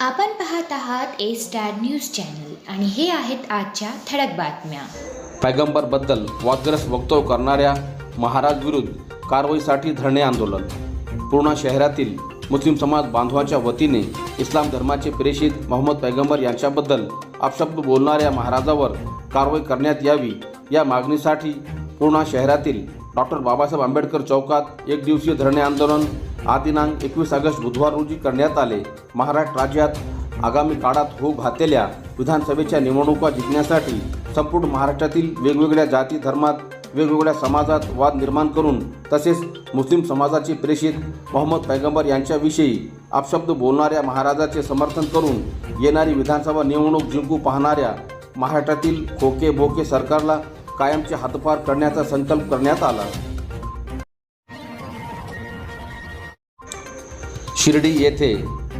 आपण पाहत आहात ए स्टार न्यूज चॅनल आणि हे आहेत आजच्या ठळक बातम्या. पैगंबरबद्दल वादग्रस्त वक्तव्य करणाऱ्या महाराज विरुद्ध कारवाईसाठी धरणे आंदोलन. पूर्णा शहरातील मुस्लिम समाज बांधवाच्या वतीने इस्लाम धर्माचे प्रेषित मोहम्मद पैगंबर यांच्याबद्दल अपशब्द बोलणाऱ्या महाराजावर कारवाई करण्यात यावी या मागणीसाठी पूर्णा शहरातील डॉक्टर बाबासाहेब आंबेडकर चौकात एक दिवसीय धरणे आंदोलन आज दिनांक एकवीस ऑगस्ट बुधवार रोजी करण्यात आले. महाराष्ट्र राज्यात आगामी काळात होऊ घातलेल्या विधानसभेच्या निवडणुका जिंकण्यासाठी संपूर्ण महाराष्ट्रातील वेगवेगळ्या जाती धर्मात वेगवेगळ्या समाजात वाद निर्माण करून तसेच मुस्लिम समाजाचे प्रेषित मोहम्मद पैगंबर यांच्याविषयी अपशब्द बोलणाऱ्या महाराजाचे समर्थन करून येणारी विधानसभा निवडणूक जिंकू पाहणाऱ्या महाराष्ट्रातील खोके बोके सरकारला कायमचे हातभार करण्याचा संकल्प करण्यात आला. शिर्डी येथे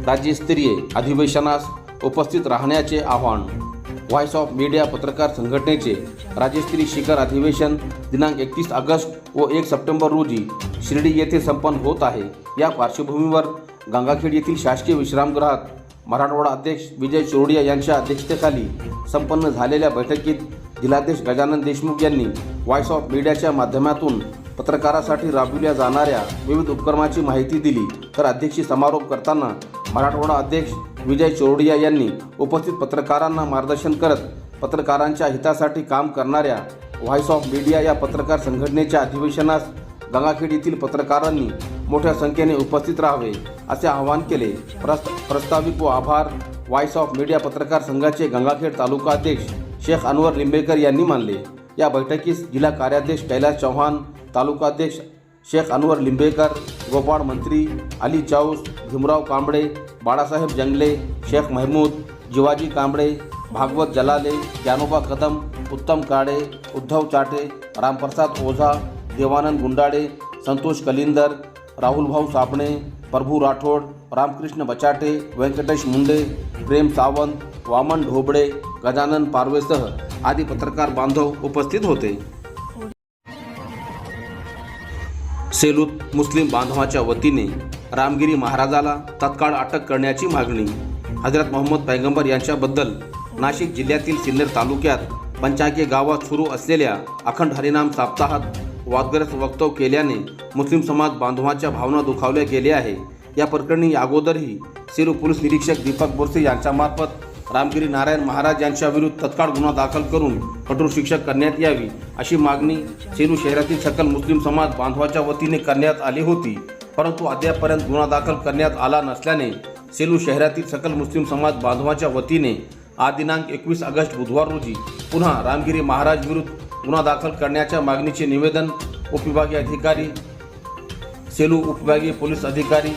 राज्यस्तरीय अधिवेशनास उपस्थित राहण्याचे आवाहन व्हॉइस ऑफ मीडिया पत्रकार संघटनेचे राज्यस्तरीय शिखर अधिवेशन दिनांक एकतीस ऑगस्ट व एक सप्टेंबर रोजी शिर्डी येथे संपन्न होत आहे. या पार्श्वभूमीवर गंगाखेड येथील शासकीय विश्रामगृहात मराठवाडा अध्यक्ष विजय चोरडिया यांच्या अध्यक्षतेखाली संपन्न झालेल्या बैठकीत जिल्हाध्यक्ष गजानन देशमुख यांनी व्हॉइस ऑफ मीडियाच्या माध्यमातून पत्रकारासाठी राबविल्या जाणाऱ्या विविध उपक्रमाची माहिती दिली. तर अध्यक्षी समारोप करताना मराठवाडा अध्यक्ष विजय चोरडिया यांनी उपस्थित पत्रकारांना मार्गदर्शन करत पत्रकारांच्या हितासाठी काम करणाऱ्या व्हॉइस ऑफ मीडिया या पत्रकार संघटनेच्या अधिवेशनास गंगाखेड येथील पत्रकारांनी मोठ्या संख्येने उपस्थित राहावे असे आवाहन केले. प्रस्त प्रस्ताविक व आभार व्हॉइस ऑफ मीडिया पत्रकार संघाचे गंगाखेड तालुका अध्यक्ष शेख अनवर लिंबेकर यांनी मानले. या बैठकीस जिल्हा कार्याध्यक्ष कैलास चव्हाण तालुकाध्यक्ष शेख अनवर लिंबेकर गोपाळ मंत्री अली चाऊस भीमराव कांबळे बाळासाहेब जंगले शेख महमूद जिवाजी कांबळे भागवत जलाले जानोबा कदम उत्तम काळे उद्धव चाटे रामप्रसाद ओझा देवानंद गुंडाळे संतोष कलिंदर राहुलभाऊ साबणे प्रभू राठोड रामकृष्ण बचाटे व्यंकटेश मुंडे प्रेम सावंत वामन ढोबळे गजानन पारवेसह आदी पत्रकार बांधव उपस्थित होते. सेलूत मुस्लिम बांधवाच्या वतीने रामगिरी महाराजाला तत्काळ अटक करण्याची मागणी. हजरत मोहम्मद पैगंबर यांच्याबद्दल नाशिक जिल्ह्यातील सिन्नर तालुक्यात पंचाके गावात सुरू असलेल्या अखंड हरिनाम साप्ताहात वादग्रस्त वक्तव्य केल्याने मुस्लिम समाज बांधवांच्या भावना दुखावल्या गेल्या आहे. या प्रकरणी अगोदरही सेलू पोलीस निरीक्षक दीपक बोरसे यांच्यामार्फत रामगिरी नारायण महाराज यांच्या विरुद्ध तत्काळ गुन्हा दाखल करून कठोर शिक्षा करण्यात यावी अशी मागणी सेलू शहरातील सकल मुस्लिम समाज बांधवाच्या वतीने करण्यात आली होती. परंतु अद्यापपर्यंत गुन्हा दाखल करण्यात आला नसल्याने सेलू शहरातील सकल मुस्लिम समाज बांधवाच्या वतीने आज दिनांक एकवीस ऑगस्ट बुधवार रोजी पुन्हा रामगिरी महाराज विरुद्ध गुन्हा दाखल करण्याच्या मागणीचे निवेदन उपविभागीय अधिकारी सेलू उपविभागीय पोलीस अधिकारी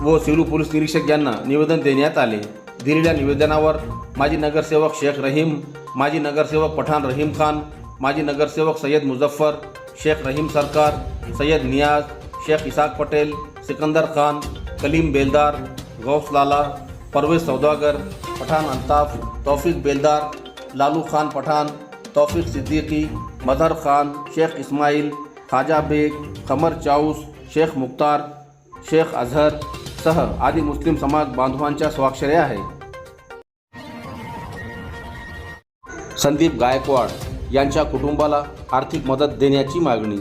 व सेलू पोलीस निरीक्षक यांना निवेदन देण्यात आले. दिलेल्या निवेदनावर माजी नगरसेवक शेख रहीम, माजी नगरसेवक पठाण रहीम खान, माजी नगरसेवक सय्यद मुजफ्फर, शेख रहीम सरकार, सय्यद नियाज, शेख इसाक पटेल, सिकंदर खान, कलीम बेलदार, गौस लाला, परवेज सौदागर पठान अल्ताफ तौफिक बेलदार, लालू खान पठान तौफिक सिद्दीकी, मदर खान, शेख इस्माईल खाजा बेग कमर चाऊस, शेख मुख्तार, शेख अझहर सह आदी मुस्लिम समाज बांधवांच्या स्वाक्षरी आहे. संदीप गायकवाड यांच्या कुटुंबाला आर्थिक मदत देण्याची मागणी.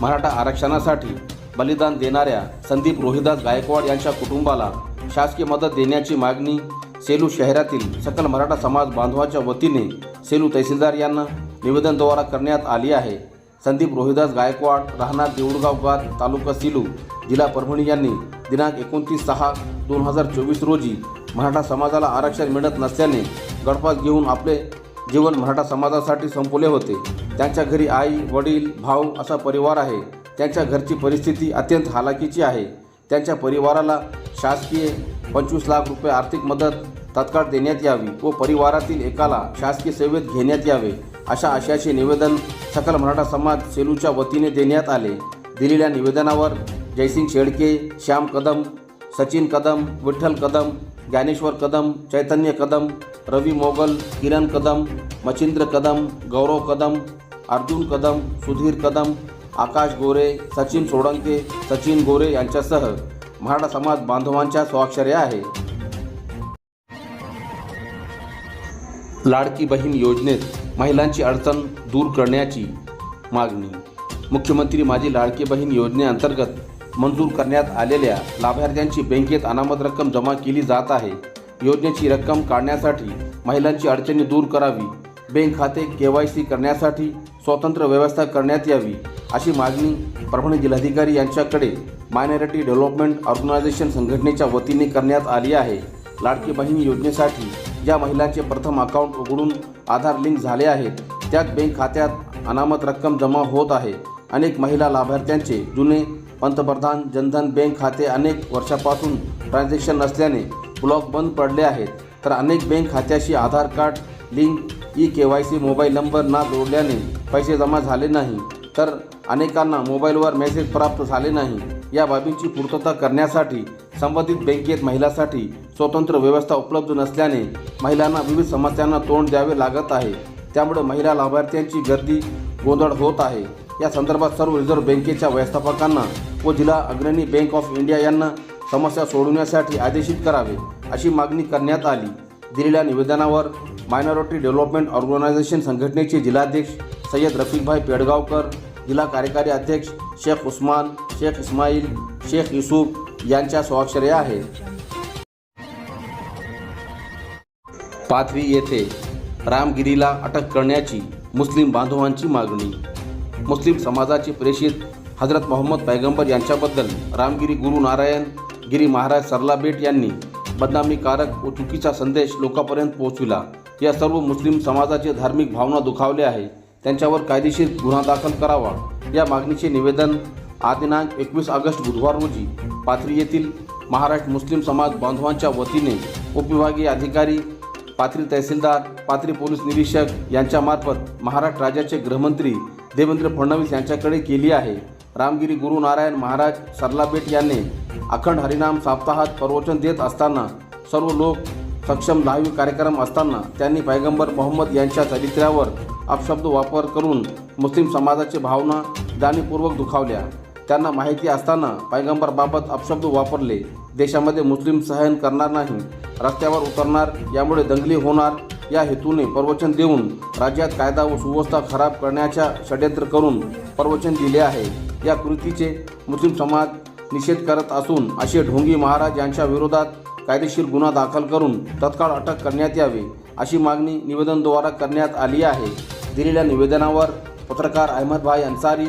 मराठा आरक्षणासाठी बलिदान देणाऱ्या संदीप रोहिदास गायकवाड यांच्या कुटुंबाला शासकीय मदत देण्याची मागणी सेलू शहरातील सकल मराठा समाज बांधवाच्या वतीने सेलू तहसीलदार यांना निवेदनद्वारा करण्यात आली आहे. संदीप रोहिदास गायकवाड राहणार देऊळगावगात तालुका सिलू जिल्हा परभणी यांनी दिनांक एकोणतीस सहा दोन हजार चोवीस रोजी मराठा समाजाला आरक्षण मिळत नसल्याने गडपास घेऊन आपले जीवन मराठा समाजासाठी संपवले होते. त्यांच्या घरी आई वडील भाऊ असा परिवार आहे. त्यांच्या घरची परिस्थिती अत्यंत हालाकीची आहे. त्यांच्या परिवाराला शासकीय पंचवीस लाख रुपये आर्थिक मदत तत्काळ देण्यात यावी व परिवारातील एकाला शासकीय सेवेत घेण्यात यावे. अशा आशयाचे निवेदन सकल मराठा समाज सेलूच्या वतीने देण्यात आले. दिलेल्या निवेदनावर जयसिंग शेळके श्याम कदम सचिन कदम विठ्ठल कदम ज्ञानेश्वर कदम चैतन्य कदम रवी मोगल किरण कदम मच्छिंद्र कदम गौरव कदम अर्जुन कदम सुधीर कदम आकाश गोरे सचिन सोळंके सचिन गोरे यांच्यासह मराठा समाज बांधवांच्या स्वाक्षऱ्या आहे. लाडकी बहीण योजनेत महिलांची अडचण दूर करण्याची मागणी. मुख्यमंत्री माझी लाडकी बहीण योजनेअंतर्गत मंजूर करण्यात आलेल्या लाभार्थ्यांची बँकेत अनामत रक्कम जमा केली जात आहे. योजनेची रक्कम काढण्यासाठी महिलांची अडचणी दूर करावी. बँक खाते के वाय सी करण्यासाठी स्वतंत्र व्यवस्था करण्यात यावी अशी मागणी परभणी जिल्हाधिकारी यांच्याकडे मायनॉरिटी डेव्हलपमेंट ऑर्गनायझेशन संघटनेच्या वतीने करण्यात आली आहे. लाडकी बहीण योजनेसाठी या महिलांचे प्रथम अकाउंट उघडून आधार लिंक झाले आहेत. त्यात बँक खात्यात अनामत रक्कम जमा होत आहे. अनेक महिला लाभार्थ्यांचे जुने पंतप्रधान जनधन बँक खाते अनेक वर्षापासून ट्रान्झॅक्शन नसल्याने ब्लॉक बंद पडले आहेत. तर अनेक बँक खात्याशी Aadhaar card link E K Y C mobile number ना जोडल्याने पैसे जमा झाले नाही. तर अनेकांना मोबाईलवर मेसेज प्राप्त झाले नाही. या बाबींची पूर्तता करण्यासाठी संबंधित बँकेत महिलांसाठी स्वतंत्र व्यवस्था उपलब्ध नसल्याने महिलांना विविध समस्यांना तोंड द्यावे लागत आहे. त्यामुळे महिला लाभार्थ्यांची गर्दी गोंधळ होत आहे. या संदर्भात सर्व रिझर्व्ह बँकेच्या व्यवस्थापकांना व जिल्हा अग्रणी बँक ऑफ इंडिया यांना समस्या सोडवण्यासाठी आदेशित करावे अशी मागणी करण्यात आली. दिलेल्या निवेदनावर मायनॉरिटी डेव्हलपमेंट ऑर्गनायझेशन संघटनेचे जिल्हाध्यक्ष सय्यद रफिकभाई पेडगावकर जिल्हा कार्यकारी अध्यक्ष शेख उस्मान शेख इस्माईल शेख युसुफ यांच्या स्वाक्षऱ्या आहेत पाथरी येथे रामगिरीला अटक करण्याची मुस्लिम बांधवांची मागणी. मुस्लिम समाजाचे प्रेषित हजरत मोहम्मद पैगंबर यांच्याबद्दल रामगिरी गुरु नारायण गिरी महाराज सरलाबेट यांनी बदनामीकारक व चुकीचा संदेश लोकांपर्यंत पोहोचविला. या सर्व मुस्लिम समाजाचे धार्मिक भावना दुखावले आहे. त्यांच्यावर कायदेशीर गुन्हा दाखल करावा. या मागणीचे निवेदन आदिनांक दिनांक एकवीस ऑगस्ट बुधवार रोजी पाथरी येथील महाराष्ट्र मुस्लिम समाज बांधवांच्या वतीने उपविभागीय अधिकारी पाथरी तहसीलदार पाथरी पोलीस निरीक्षक यांच्यामार्फत महाराष्ट्र राज्याचे गृहमंत्री देवेंद्र फडणवीस यांच्याकडे केली आहे. रामगिरी गुरु नारायण महाराज सरलाबेट यांनी अखंड हरिनाम सप्ताहात प्रवचन देत असताना सर्व लोक सक्षम लाईव्ह कार्यक्रम असताना त्यांनी पैगंबर मोहम्मद यांच्या चरित्र्यावर अपशब्द वापर करून मुस्लिम समाजाची भावना जाणीवपूर्वक दुखावल्या. त्यांना माहिती असताना पैगंबरबाबत अपशब्द वापरले. देशामध्ये मुस्लिम सहन करणार नाही. रस्त्यावर उतरणार यामुळे दंगली होणार. या हेतूने प्रवचन देऊन राज्यात कायदा व सुव्यवस्था खराब करण्याच्या षड्यंत्र करून प्रवचन दिले आहे. या कृतीचे मुस्लिम समाज निषेध करत असून असे ढोंगी महाराज यांच्या विरोधात कायदेशीर गुन्हा दाखल करून तत्काळ अटक करण्यात यावी अशी मागणी निवेदनद्वारा करण्यात आली आहे. दिलेल्या निवेदनावर पत्रकार अहमदभाई अन्सारी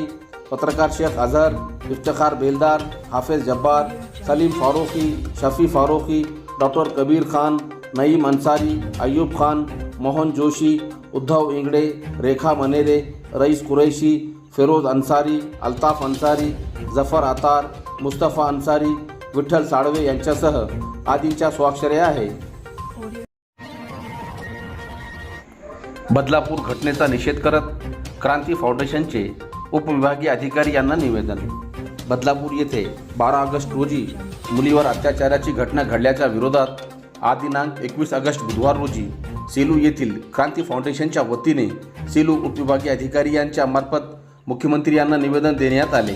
पत्रकार शेख अजहर इफ्तखार बेलदार हाफिज जब्बार सलीम फारूकी शफी फारूकी डॉक्टर कबीर खान नईम अन्सारी अयूब खान मोहन जोशी उद्धव इंगडे रेखा मनेरे रईस कुरैशी फिरोज अन्सारी अल्ताफ अन्सारी जफर अतार मुस्तफा अन्सारी विठ्ठल साळवे यांच्यासह आदींच्या स्वाक्षरे आहे बदलापूर घटनेचा निषेध करत क्रांती फाउंडेशनचे उपविभागीय अधिकारी यांना निवेदन. बदलापूर येथे बारा ऑगस्ट रोजी मुलीवर अत्याचाराची घटना घडल्याच्या विरोधात आज दिनांक एकवीस ऑगस्ट बुधवार रोजी सेलू येथील क्रांती फाउंडेशनच्या वतीने सेलू उपविभागीय अधिकारी यांच्या मार्फत मुख्यमंत्री यांना निवेदन देण्यात आले.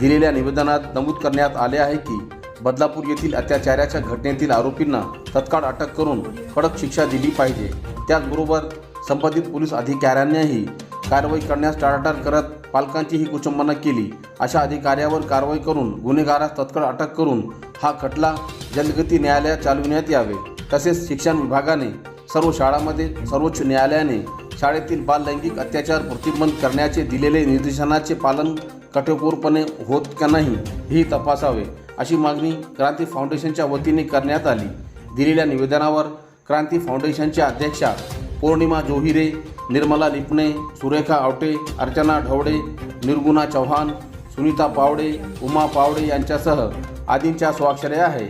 दिलेल्या निवेदनात नमूद करण्यात आले आहे की बदलापूर येथील अत्याचाराच्या घटनेतील आरोपींना तत्काळ अटक करून कडक शिक्षा दिली पाहिजे. त्याचबरोबर संबंधित पोलीस अधिकाऱ्यांनीही कारवाई करण्यास टाळाटाळ करत पालकांची ही कुचंबना केली. अशा अधिकाऱ्यावर कारवाई करून गुन्हेगारास तत्काळ अटक करून हा खटला जलगती न्यायालयात चालविण्यात यावे. तसेच शिक्षण विभागाने सर्व शाळांमध्ये सर्वोच्च न्यायालयाने शाळेतील बाल लैंगिक अत्याचार प्रतिबंध करण्याचे दिलेले निर्देशनाचे पालन कठोरपणे होत का नाही ही तपासावे अशी मागणी क्रांती फाउंडेशनच्या वतीने करण्यात आली. दिलेल्या निवेदनावर क्रांती फाउंडेशनच्या अध्यक्षा पौर्णिमा जोहिरे निर्मला लिपणे सुरेखा आवटे अर्चना ढवडे निर्गुणा चव्हाण सुनीता पावडे उमा पावडे यांच्यासह आदींच्या स्वाक्षऱ्या आहे